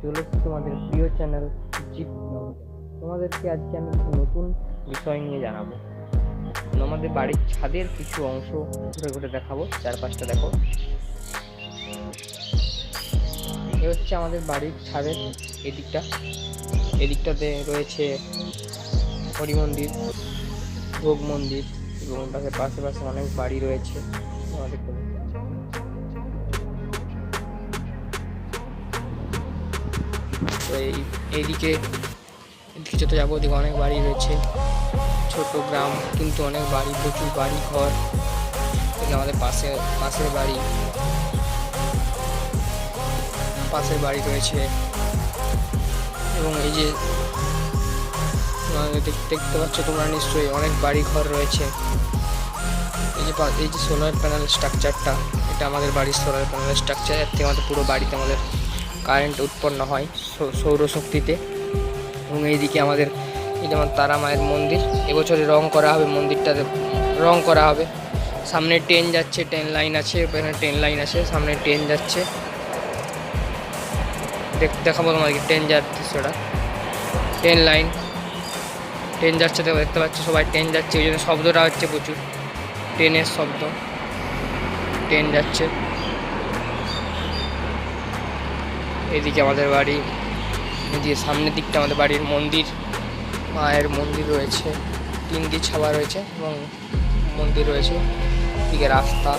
চলে এসেছি তোমাদের প্রিয় চ্যানেল জিপ তোমাদেরকে আজকে আমি কিছু নতুন বিষয় নিয়ে জানাব। আমাদের বাড়ির ছাদের কিছু অংশ ঘুরে ঘুরে দেখাবো, চারপাশটা দেখো। এ হচ্ছে আমাদের বাড়ির ছাদের এদিকটা। এদিকটাতে রয়েছে হরি মন্দির, ভোগ মন্দির এবং তাদের পাশে পাশে অনেক বাড়ি রয়েছে। আমাদের তো এই, এইদিকে এদিকে যত যাব ওদিকে অনেক বাড়ি রয়েছে। ছোট গ্রাম, কিন্তু অনেক বাড়ি, প্রচুর বাড়ি ঘর আমাদের পাশে, পাশের বাড়ি পাশের বাড়ি রয়েছে। এবং এই যে দেখতে পাচ্ছ তোমরা নিশ্চয়ই অনেক বাড়ি ঘর রয়েছে। এই যে এই যে সোলার প্যানেল স্ট্রাকচারটা এটা আমাদের বাড়ির সোলার প্যানেল স্ট্রাকচার এর থেকে আমাদের পুরো বাড়িতে আমাদের কারেন্ট উৎপন্ন হয় সৌরশক্তিতে। এবং এইদিকে আমাদের এই যেমন তারা মায়ের মন্দির, এবছরে রং করা হবে মন্দিরটাতে, রং করা হবে। সামনে ট্রেন যাচ্ছে ট্রেন লাইন আছে, এখানে ট্রেন লাইন আছে, সামনে ট্রেন যাচ্ছে। দেখ, দেখাবো তোমাদেরকে ট্রেন যাচ্ছে সেটা ট্রেন লাইন ট্রেন যাচ্ছে দেখো, দেখতে পাচ্ছ সবাই ট্রেন যাচ্ছে ওই জন্য শব্দটা হচ্ছে প্রচুর। ট্রেনের শব্দ। ট্রেন যাচ্ছে। এদিকে আমাদের বাড়ি, এদিকে সামনের দিকটা আমাদের বাড়ির মন্দির, মায়ের মন্দির রয়েছে তিন দিয়ে ছাওয়া রয়েছে এবং মন্দির রয়েছে। এদিকে রাস্তা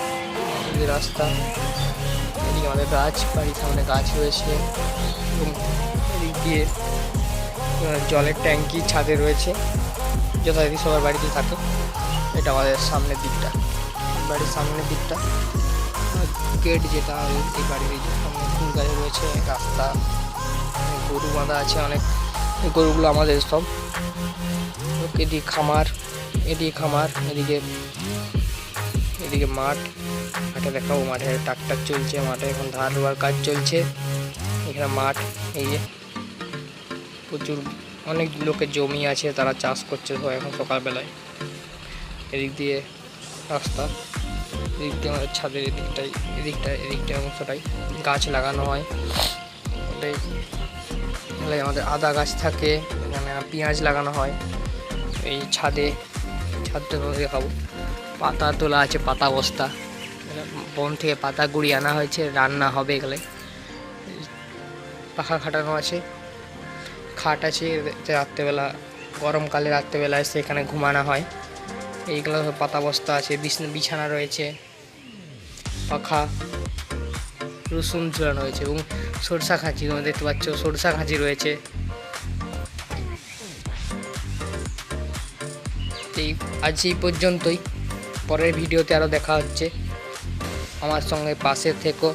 এদিকে রাস্তা, এদিকে আমাদের গাছ বাড়ির সামনে গাছ রয়েছে এবং এদিক দিয়ে জলের ট্যাঙ্কি ছাদে রয়েছে, যথারীতি সবার বাড়িতে থাকে। এটা আমাদের সামনের দিকটা, বাড়ির সামনের দিকটা। গেট যেটা এই- বাড়ির ফুল গাছ রয়েছে রাস্তা গরু বাঁধা আছে, অনেক গরুগুলো আমাদের সব। এদিকে খামার এদিকে খামার, এদিকে এদিকে মাঠ। মাঠে দেখাবো, মাঠে ট্রাক্টর চলছে, মাঠে এখন ধান রোয়ার কাজ চলছে। এখানে মাঠ, এই যে প্রচুর, অনেক লোকের জমি আছে, তারা চাষ করছে এখন সকালবেলায়। এদিক দিয়ে রাস্তা। এদিক দিয়ে আমাদের ছাদের এদিকটাই, এদিকটা এদিকটা অংশটাই গাছ লাগানো হয়। ওটাই। আমাদের আদা গাছ থাকে, এখানে পেঁয়াজ লাগানো হয়। এই ছাদে, ছাদটা দেখাবো। পাতা তোলা আছে, পাতা বস্তা। বন থেকে পাতা গুড়ি আনা হয়েছে, রান্না হবে এগুলো পাখা খাটানো আছে। খাট আছে রাত্রেবেলা, গরমকালে রাত্রেবেলায় সেখানে ঘুমানো হয়। এইগুলো পাতা বস্তা আছে, বিছনা রয়েছে, পাখা, রসুন ঝুলানো হয়েছে এবং সরষা খাঁচি, তোমরা দেখতে পাচ্ছ সরষা খাঁচি রয়েছে। এই আজ এই পর্যন্তই, পরের ভিডিওতে আরও দেখা হচ্ছে। আমার সঙ্গে পাশে থেকো।